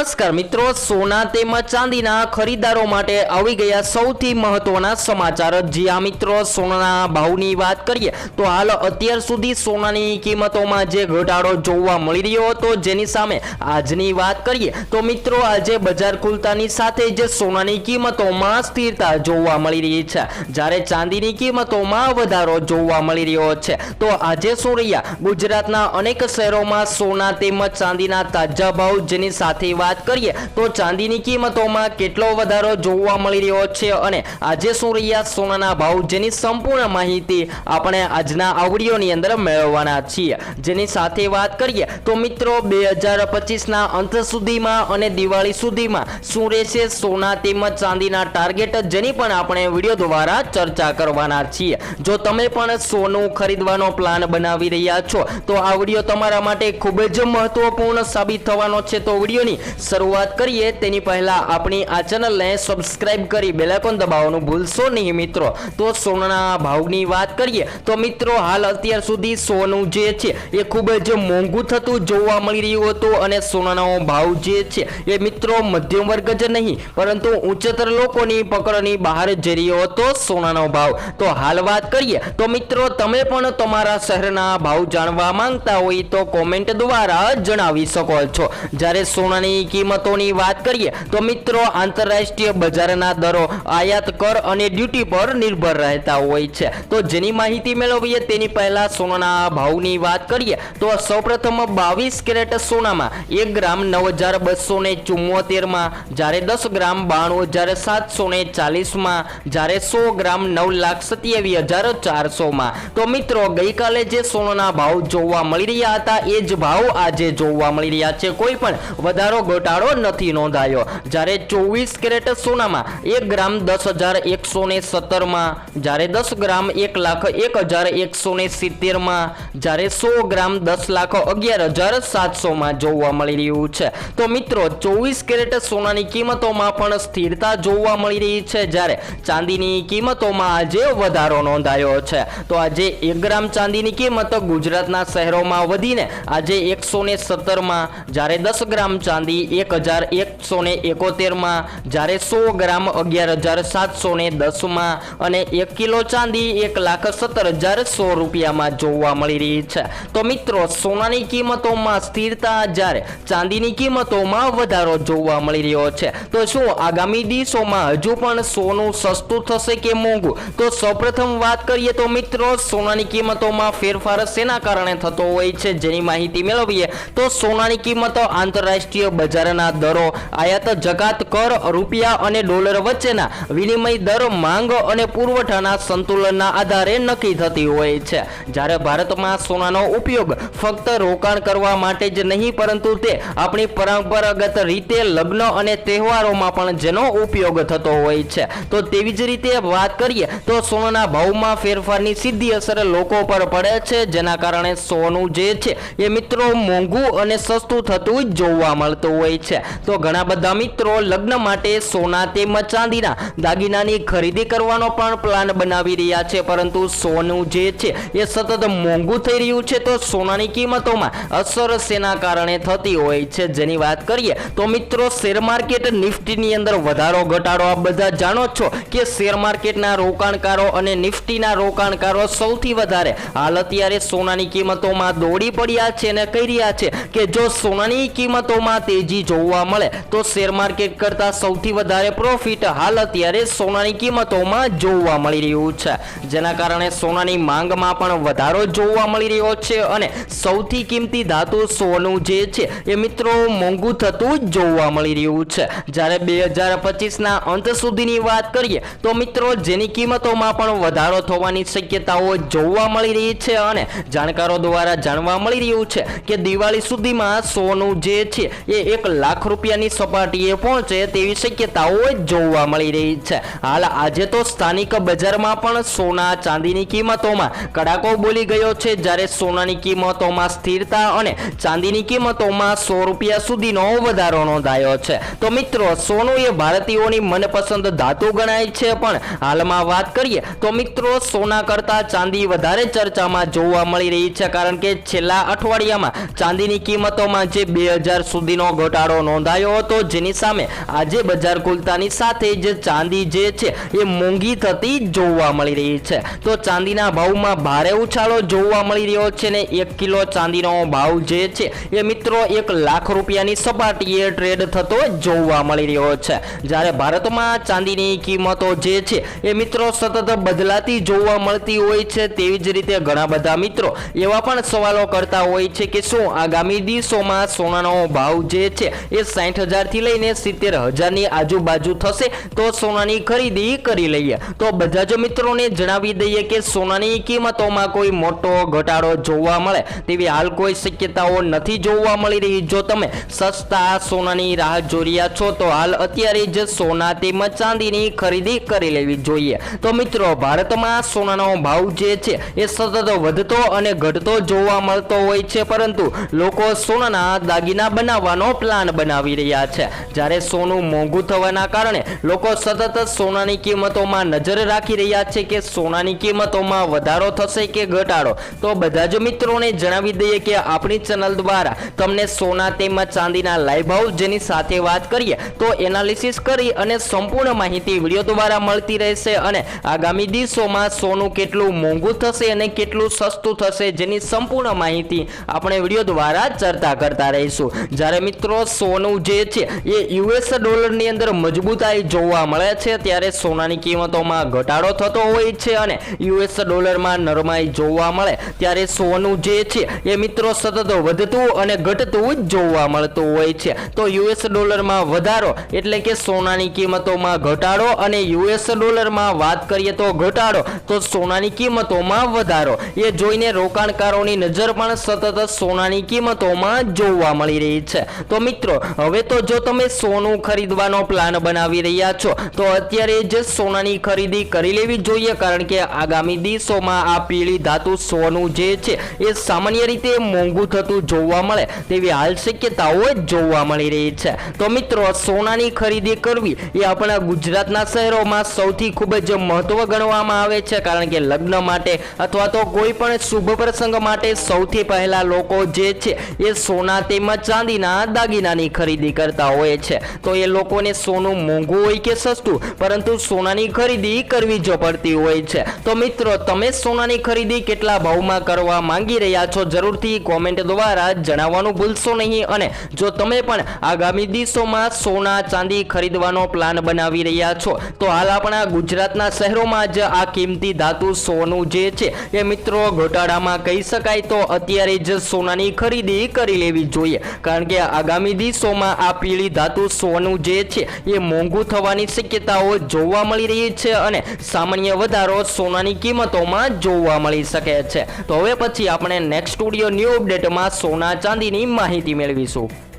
નમસ્કાર મિત્રો, સોના તેમજ ચાંદીના ખરીદારો માટે આવી ગયા સૌથી મહત્વના સમાચાર. જ્યાં મિત્રો, સોનાના ભાવની વાત કરીએ, તો હાલ અત્યાર સુધી સોનાની કિંમતોમાં જે ઘટાડો જોવા મળી રહ્યો હતો, જેની સામે આજની વાત કરીએ, તો મિત્રો, આજે બજાર ખુલતાની સાથે જ સોનાની કિંમતોમાં સ્થિરતા જોવા મળી રહી છે. જ્યારે ચાંદીની કિંમતોમાં વધારો જોવા મળી રહ્યો છે, તો આજે શું રહ્યા? ગુજરાતના અનેક શહેરોમાં સોના તેમજ ચાંદીના તાજા ભાવ જેની સાથે વાત કરીએ, તો ચાંદીની કિંમતોમાં કેટલો વધારો જોવા મળી રહ્યો છે અને આજે શું રહ્યા સોનાના ભાવ જેની સંપૂર્ણ માહિતી આપણે આજના આવડીઓની અંદર મેળવવાના છીએ. જેની સાથે વાત કરીએ, તો મિત્રો બે હજાર પચીસના અંત સુધીમાં અને દિવાળી સુધીમાં શું રહેશે સોના તેમજ ચાંદીના ટાર્ગેટ જેની પણ આપણે વીડિયો દ્વારા ચર્ચા કરવાના છીએ. જો તમે પણ સોનું ખરીદવાનો પ્લાન બનાવી રહ્યા છો, તો આ વીડિયો તમારા માટે ખૂબ જ મહત્વપૂર્ણ સાબિત થવાનો છે. તો વિડીયોની શરૂઆત કરીએ તેની પહેલા આપણી આ ચેનલને સબસ્ક્રાઇબ કરી બેલાઇકોન દબાવવાનું ભૂલશો નહીં મિત્રો. તો સોનાના ભાવની વાત કરીએ તો મિત્રો હાલ અત્યાર સુધી સોનું જે છે એ ખૂબ જ મોંઘું થતું જોવા મળી રહ્યું હતું અને સોનાનો ભાવ જે છે એ મિત્રો મધ્યમ વર્ગ જ નહીં, પરંતુ ઉચ્ચતર લોકોની પકડની બહાર જઈ રહ્યો હતો સોનાનો ભાવ. તો હાલ વાત કરીએ તો મિત્રો તમે પણ તમારા શહેરના ભાવ જાણવા માંગતા હોય તો કોમેન્ટ દ્વારા જણાવી શકો છો. જ્યારે સોનાની કિંમતોની વાત કરીએ, તો મિત્રો, આંતરરાષ્ટ્રીય બજારના દરો આયાત કર અને ડ્યુટી પર નિર્ભર રહેતા હોય છે. તો જેની માહિતી મેળવીએ તેની પહેલા સોનાના ભાવની વાત કરીએ, તો સૌપ્રથમ બાવીસ કેરેટ સોનામાં એક ગ્રામ નવ હજાર બસો ને ચુમ્મોતેરમાં, જ્યારે દસ ગ્રામ બાણું હજાર સાતસો ને ચાલીસમાં, જ્યારે સો ગ્રામ નવ લાખ સત્યાવીસ હજાર ચારસોમાં. તો મિત્રો, ગઈકાલે જે સોનાના ભાવ જોવા મળી રહ્યા હતા, એ જ ભાવ આજે જોવા મળી રહ્યા છે. કોઈ પણ વધારો ઘટાડો નથી નોંધાયો. જ્યારે ચોવીસ કેરેટ સોનામાં એક ગ્રામ દસ હજાર એકસો ને સત્તરમાં, જ્યારે દસ ગ્રામ એક લાખ એક હજાર એકસો ને સિત્તેરમાં, જ્યારે સો ગ્રામ દસ લાખ અગિયાર હજાર સાતસોમાં જોવા મળી રહ્યું છે. તો મિત્રો, ચોવીસ કેરેટ સોનાની કિંમતોમાં પણ સ્થિરતા જોવા મળી રહી છે જ્યારે ચાંદીની કિંમતોમાં આજે વધારો નોંધાયો છે. તો આજે એક ગ્રામ ચાંદીની કિંમત ગુજરાતના શહેરોમાં વધીને આજે એકસો ને સત્તરમાં, જ્યારે દસ ગ્રામ ચાંદી એક હજાર એકસો ને એકોતેરમાં જ્યારે સો ગ્રામ અગિયાર હજાર સાતસો ને દસમાં અને એક કિલો ચાંદી એક લાખ સત્તર હજાર સો રૂપિયામાં જોવા મળી રહી છે. તો મિત્રો, સોનાની કિંમતોમાં સ્થિરતા જ્યારે ચાંદીની કિંમતોમાં વધારો જોવા મળી રહ્યો છે. તો શું આગામી દિવસોમાં હજુ પણ સોનું સસ્તું થશે કે મોંઘું? તો સૌપ્રથમ વાત કરીએ તો મિત્રો, સોનાની કિંમતોમાં ફેરફાર શેના કારણે થતો હોય છે? જેની માહિતી મેળવીએ તો સોનાની કિંમતો આંતરરાષ્ટ્રીય બજારના દરો, આયાત જકાત કર રૂપિયા અને ડોલર વચ્ચેના વિનિમય દર, માંગ અને પુરવઠાના સંતુલનના આધારે નક્કી થતી હોય છે. જ્યારે ભારતમાં સોનાનો ઉપયોગ ફક્ત રોકાણ કરવા માટે જ નહીં, પરંતુ તે આપણી પરંપરાગત રીતે લગ્ન અને તહેવારોમાં પણ જેનો ઉપયોગ થતો હોય છે. તો તેવી જ રીતે વાત કરીએ, તો સોનાના ભાવમાં ફેરફારની સીધી અસર લોકો પર પડે છે, જેના કારણે સોનું જે છે એ મિત્રો મોંઘું અને સસ્તું થતું જોવા મળતું હોય છે. તો ઘણા બધા મિત્રો લગ્ન માટે સોના તેમજ ચાંદીના દાગીનાની ખરીદી કરવાનો પણ પ્લાન બનાવી રહ્યા છે. પરંતુ સોનું જે છે, એ સતત મોંઘું થઈ રહ્યું છે. તો સોનાની કિંમતોમાં અસર શેના કારણે થતી હોય છે? જેની વાત કરીએ તો મિત્રો, શેર માર્કેટ નિફ્ટીની અંદર વધારો ઘટાડો. આ બધા જાણો છો કે શેર માર્કેટના રોકાણકારો અને નિફ્ટીના રોકાણકારો સૌથી વધારે હાલ અત્યારે સોનાની કિંમતોમાં દોડી પડ્યા છે અને કહી રહ્યા છે કે જો સોનાની કિંમતોમાં તેજી જોવા મળે તો શેર માર્કેટ કરતાં સૌથી વધારે પ્રોફિટ હાલ અત્યારે સોનાની કિંમતોમાં જોવા મળી રહ્યું છે. જેના કારણે સોનાની માંગમાં પણ વધારો જોવા મળી રહ્યો છે અને સૌથી કિંમતી ધાતુ સોનું જે છે એ મિત્રો મોંઘું થતું જોવા મળી રહ્યું છે. જ્યારે બે હજાર પચીસના અંત સુધીની વાત કરીએ તો મિત્રો જેની કિંમતોમાં પણ વધારો થવાની શક્યતાઓ જોવા મળી રહી છે અને જાણકારો દ્વારા જાણવા મળી રહ્યું છે કે દિવાળી સુધીમાં સોનું જે છે એ એક લાખ રૂપિયાની સપાટીએ પહોંચે તેવી શક્યતાઓ જોવા મળી રહી છે. હાલ આજે તો સ્થાનિક બજારમાં પણ સોના ચાંદીની કિંમતોમાં કડાકો બોલી ગયો છે. જ્યારે સોનાની કિંમતોમાં સ્થિરતા અને ચાંદીની કિંમતોમાં સો રૂપિયા સુધીનો વધારો નોંધાયો છે. તો મિત્રો, સોનું એ ભારતીયોની મનપસંદ ધાતુ ગણાય છે. પણ હાલમાં વાત કરીએ તો મિત્રો, સોના કરતાં ચાંદી વધારે ચર્ચામાં જોવા મળી રહી છે. કારણ કે છેલ્લા અઠવાડિયામાં ચાંદીની કિંમતોમાં જે બે હજાર સુધીનો ઘટાડો ઘટાડો નોંધાયો હતો, જેની સામે આજે બજાર ખુલતાની સાથે જ ચાંદી જે છે એ મોંઘી થતી જોવા મળી રહી છે. તો ચાંદીના ભાવમાં ભારે ઉછાળો જોવા મળી રહ્યો છે ને એક કિલો ચાંદીનો ભાવ જે છે એ મિત્રો એક લાખ રૂપિયાની સપાટીએ ટ્રેડ થતો જોવા મળી રહ્યો છે. જ્યારે ભારતમાં ચાંદીની કિંમતો જે છે એ મિત્રો સતત બદલાતી જોવા મળતી હોય છે તેવી જ રીતે ઘણા બધા મિત્રો એવા પણ સવાલો કરતા હોય છે કે શું આગામી દિવસોમાં સોનાનો ભાવ જે છે એ સાઠ હજારથી લઈને સિત્તેર હજારની આજુબાજુ થશે તો સોનાની ખરીદી કરી લઈએ. તો બધા જ મિત્રોને જણાવી દઈએ કે સોનાની કિંમતોમાં કોઈ મોટો ઘટાડો જોવા મળે તેવી હાલ કોઈ શક્યતાઓ નથી જોવા મળી રહી. જો તમે સસ્તા સોનાની રાહ જોઈ છો તો હાલ અત્યારે જ સોના તેમજ ચાંદીની ખરીદી કરી લેવી જોઈએ. તો મિત્રો, ભારતમાં સોનાનો ભાવ જે છે એ સતત વધતો અને ઘટતો જોવા મળતો હોય છે, પરંતુ લોકો સોનાના દાગીના બનાવવાનો પ્લાન બનાવી રહ્યા છે. જ્યારે સોનું મોંઘું થવાના કારણે લોકો સતત સોનાની કિંમતોમાં નજર રાખી રહ્યા છે કે સોનાની કિંમતોમાં વધારો થશે કે ઘટાડો. તો બધા જ મિત્રોને જણાવી દઈએ કે આપણી ચેનલ દ્વારા તમને સોના તેમજ ચાંદીના લાઈવ ભાવ જેની સાથે વાત કરીએ, તો એનાલિસિસ કરી અને સંપૂર્ણ માહિતી વીડિયો દ્વારા મળતી રહેશે અને આગામી દિવસોમાં સોનું કેટલું મોંઘું થશે અને કેટલું સસ્તું થશે જેની સંપૂર્ણ માહિતી આપણે વીડિયો દ્વારા ચર્ચા કરતા રહીશું. જ્યારે મિત્રો સોનું જે છે, એ યુએસ ડોલરની અંદર મજબૂતાઈ જોવા મળે છે. ત્યારે સોનાની કિંમતોમાં ઘટાડો થતો હોય છે અને યુએસ ડોલરમાં નરમાઈ જોવા મળે. ત્યારે સોનું જે છે, એ મિત્રો સતત વધતું અને ઘટતું જ જોવા મળતું હોય છે. તો યુએસ ડોલરમાં વધારો એટલે કે સોનાની કિંમતોમાં ઘટાડો અને યુએસ ડોલરમાં વાત કરીએ તો ઘટાડો, તો સોનાની કિંમતોમાં વધારો. એ જોઈને રોકાણકારોની નજર પણ સતત સોનાની કિંમતોમાં જોવા મળી રહી છે. તો મિત્રો, હવે તો જો તમે સોનું ખરીદવાનો પ્લાન બનાવી રહ્યા છો, તો અત્યારે જ સોનાની ખરીદી કરી લેવી જોઈએ, કારણ કે આગામી દિવસોમાં આ પીળી ધાતુ સોનું જે છે, એ સામાન્ય રીતે મોંઘું થતું જોવા મળે, તેવી હાલ શક્યતાઓ જોવા મળી રહી છે. તો મિત્રો, સોનાની ખરીદી કરવી એ આપણા ગુજરાતના શહેરોમાં સૌથી ખૂબ જ મહત્વ ગણવામાં આવે છે, કારણ કે લગ્ન માટે અથવા તો કોઈ પણ શુભ પ્રસંગ માટે સૌથી પહેલા લોકો જે છે, એ સોના તેમજ ચાંદીના દાગીનાની ખરીદી કરતા હોય છે. તો એ લોકોને સોનું મોંઘું હોય કે સસ્તું? પરંતુ સોનાની ખરીદી કરવી જ પડતી હોય છે. તો મિત્રો, તમે સોનાની ખરીદી કેટલા ભાવમાં કરવા માંગી રહ્યા છો? જરૂરથી કોમેન્ટ દ્વારા જણાવવાનું ભૂલશો નહીં. અને જો તમે પણ આગામી દિવસોમાં સોના ચાંદી ખરીદવાનો પ્લાન બનાવી રહ્યા છો, તો હાલ આપણા ગુજરાતના શહેરોમાં જ આ કિંમતી ધાતુ સોનું જે છે, એ મિત્રો ઘટાડામાં કહી શકાય તો અત્યારે જ સોનાની ખરીદી કરી લેવી જોઈએ. કારણ કે આગામી દિવસોમાં આ પીળી ધાતુ સોનું જે છે એ મોંઘું થવાની શક્યતાઓ જોવા મળી રહી છે અને સામાન્ય વધારો સોનાની કિંમતોમાં જોવા મળી શકે છે. તો હવે પછી આપણે નેક્સ્ટ સ્ટુડિયો ન્યૂ અપડેટમાં સોના ચાંદીની માહિતી મેળવીશું.